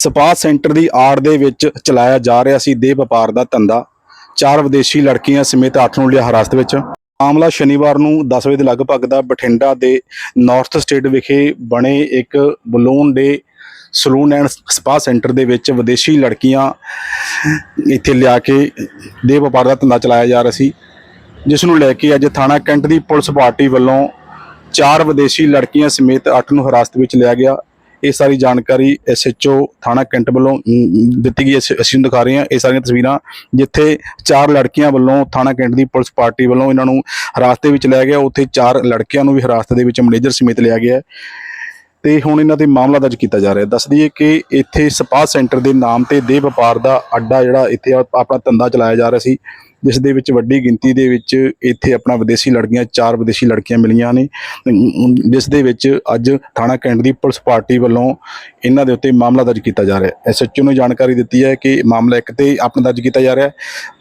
Spa centre ਦੀ ਆੜ ਦੇ ਵਿੱਚ ਚਲਾਇਆ ਜਾ ਰਿਹਾ ਸੀ ਦੇਹ ਵਪਾਰ ਦਾ ਧੰਦਾ। ਚਾਰ ਵਿਦੇਸ਼ੀ ਲੜਕੀਆਂ ਸਮੇਤ 8 ਨੂੰ ਲਿਆ ਹਿਰਾਸਤ ਵਿੱਚ। ਮਾਮਲਾ ਸ਼ਨੀਵਾਰ ਨੂੰ 10 ਵਜੇ ਦੇ ਲਗਭਗ ਦਾ ਬਠਿੰਡਾ ਦੇ ਨਾਰਥ ਸਟੇਟ ਵਿਖੇ ਬਣੇ ਇੱਕ ਬਲੂਨ ਦੇ ਸਲੂਨ ਐਂਡ ਸਪਾ ਸੈਂਟਰ ਦੇ ਵਿੱਚ ਵਿਦੇਸ਼ੀ ਲੜਕੀਆਂ ਇੱਥੇ ਲਿਆ ਕੇ ਦੇਹ ਵਪਾਰ ਦਾ ਧੰਦਾ ਚਲਾਇਆ ਜਾ ਰਿਹਾ ਸੀ, ਜਿਸ ਨੂੰ ਲੈ ਕੇ ਅੱਜ ਥਾਣਾ ਕੈਂਟ ਦੀ ਪੁਲਿਸ ਪਾਰਟੀ ਵੱਲੋਂ ਚਾਰ ਵਿਦੇਸ਼ੀ ਲੜਕੀਆਂ ਸਮੇਤ 8 ਨੂੰ ਹਿਰਾਸਤ ਵਿੱਚ ਲਿਆ ਗਿਆ। ਇਹ ਸਾਰੀ ਜਾਣਕਾਰੀ ਐਸਐਚਓ ਥਾਣਾ ਕੈਂਟ ਵੱਲੋਂ ਦਿੱਤੀ ਗਈ ਅਸੀਂ ਅਸੀਂ ਦਿਖਾ ਰਹੇ ਹਾਂ ਇਹ ਸਾਰੀਆਂ ਤਸਵੀਰਾਂ, ਜਿੱਥੇ ਚਾਰ ਲੜਕੀਆਂ ਵੱਲੋਂ ਥਾਣਾ ਕੈਂਟ ਦੀ ਪੁਲਿਸ ਪਾਰਟੀ ਵੱਲੋਂ ਇਹਨਾਂ ਨੂੰ ਹਿਰਾਸਤ ਵਿੱਚ ਲਿਆ ਗਿਆ। ਉੱਥੇ ਚਾਰ ਲੜਕਿਆਂ ਨੂੰ ਵੀ ਹਿਰਾਸਤ ਦੇ ਵਿੱਚ ਮੈਨੇਜਰ ਸਮੇਤ ਲਿਆ ਗਿਆ। ਹੈ। ਤੇ ਹੁਣ ਇਹਨਾਂ ਤੇ ਮਾਮਲਾ ਦਰਜ ਕੀਤਾ ਜਾ ਰਿਹਾ ਹੈ। ਦੱਸ ਦਈਏ ਕਿ ਇੱਥੇ ਸਪਾ ਸੈਂਟਰ ਦੇ ਨਾਮ ਤੇ ਦੇਹ ਵਪਾਰ ਦਾ ਅੱਡਾ ਜਿਹੜਾ ਇੱਥੇ ਆਪਣਾ ਧੰਦਾ ਚਲਾਇਆ ਜਾ ਰਿਹਾ ਸੀ। ਜਿਸ ਦੇ ਵਿੱਚ ਵੱਡੀ ਗਿਣਤੀ ਦੇ ਵਿੱਚ ਇੱਥੇ ਆਪਣਾ ਵਿਦੇਸ਼ੀ ਲੜਕੀਆਂ, ਚਾਰ ਵਿਦੇਸ਼ੀ ਲੜਕੀਆਂ ਮਿਲੀਆਂ ਨੇ। ਜਿਸ ਦੇ ਵਿੱਚ ਅੱਜ ਥਾਣਾ ਕੈਂਟ ਦੀ ਪੁਲਿਸ ਪਾਰਟੀ ਵੱਲੋਂ ਇਹਨਾਂ ਦੇ ਉੱਤੇ ਮਾਮਲਾ ਦਰਜ ਕੀਤਾ ਜਾ ਰਿਹਾ ਹੈ। ਐਸਐਚਓ ਨੇ ਜਾਣਕਾਰੀ ਦਿੱਤੀ ਹੈ ਕਿ ਮਾਮਲਾ ਇੱਕ ਤੇ ਆਪਣਾ ਦਰਜ ਕੀਤਾ ਜਾ ਰਿਹਾ ਹੈ,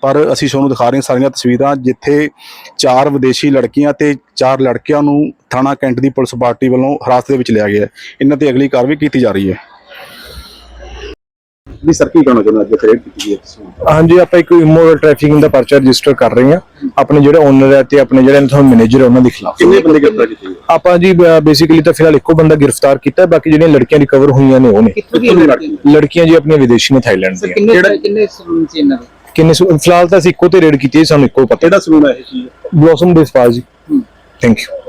ਪਰ ਅਸੀਂ ਤੁਹਾਨੂੰ ਦਿਖਾ ਰਹੇ ਹਾਂ ਸਾਰੀਆਂ ਤਸਵੀਰਾਂ ਜਿੱਥੇ ਚਾਰ ਵਿਦੇਸ਼ੀ ਲੜਕੀਆਂ ਤੇ ਚਾਰ ਲੜਕਿਆਂ ਨੂੰ ਥਾਣਾ ਕੈਂਟ ਦੀ ਪੁਲਿਸ ਪਾਰਟੀ ਵੱਲੋਂ ਹਿਰਾਸਤ ਦੇ ਵਿੱਚ ਲਿਆ ਗਿਆ ਹੈ। ਇਹਨਾਂ ਤੇ ਅਗਲੀ ਕਾਰਵਾਈ ਕੀਤੀ ਜਾ ਰਹੀ ਹੈ। ਜੀ ਸਰ ਕੀ ਕਹਿਣਾ ਚਾਹੁੰਦਾ ਅੱਜ ਫਰੇਡ ਕੀਤੀ ਗਈ ਹੈ ਹਾਂਜੀ ਆਪਾਂ ਇੱਕ ਇਮੋਰਲ ਟ੍ਰੈਫਿਕਿੰਗ ਦਾ ਪਰਚਾ ਰਜਿਸਟਰ ਕਰ ਰਹੇ ਹਾਂ। ਆਪਣੇ ਜਿਹੜੇ ਓਨਰ ਹੈ ਤੇ ਆਪਣੇ ਜਿਹੜੇ ਇਨਥੋਂ ਮੈਨੇਜਰ ਹੈ ਉਹਨਾਂ ਦੇ ਖਿਲਾਫ। ਕਿੰਨੇ ਬੰਦੇ ਗ੍ਰਿਫਤਾਰ ਕੀਤੇ ਗਏ? ਆਪਾਂ ਜੀ ਬੇਸਿਕਲੀ ਤਾਂ ਫਿਲਹਾਲ ਇੱਕੋ ਬੰਦਾ ਗ੍ਰਿਫਤਾਰ ਕੀਤਾ ਹੈ, ਬਾਕੀ ਜਿਹੜੀਆਂ ਲੜਕੀਆਂ ਰਿਕਵਰ ਹੋਈਆਂ ਨੇ ਉਹ ਨੇ। ਕਿੱਥੋਂ ਦੀ ਲੜਕੀ ਲੜਕੀਆਂ ਜੀ ਆਪਣੀਆਂ ਵਿਦੇਸ਼ੀ ਨੇ ਥਾਈਲੈਂਡ ਦੀਆਂ। ਕਿੰਨੇ ਕਿੰਨੇ ਸਲੂਨ ਸੀ ਇਹਨਾਂ ਦੇ? ਕਿੰਨੇ ਫਿਲਹਾਲ ਤਾਂ ਅਸੀਂ ਇੱਕੋ ਤੇ ਰੇਡ ਕੀਤੀ ਹੈ, ਸਾਨੂੰ ਇੱਕੋ ਪਤਾ। ਕਿਹੜਾ ਸਲੂਨ ਹੈ ਇਹ ਚੀਜ਼? ਬਲੌਸਮ ਡਿਸਪਾਜ ਜੀ। Thank you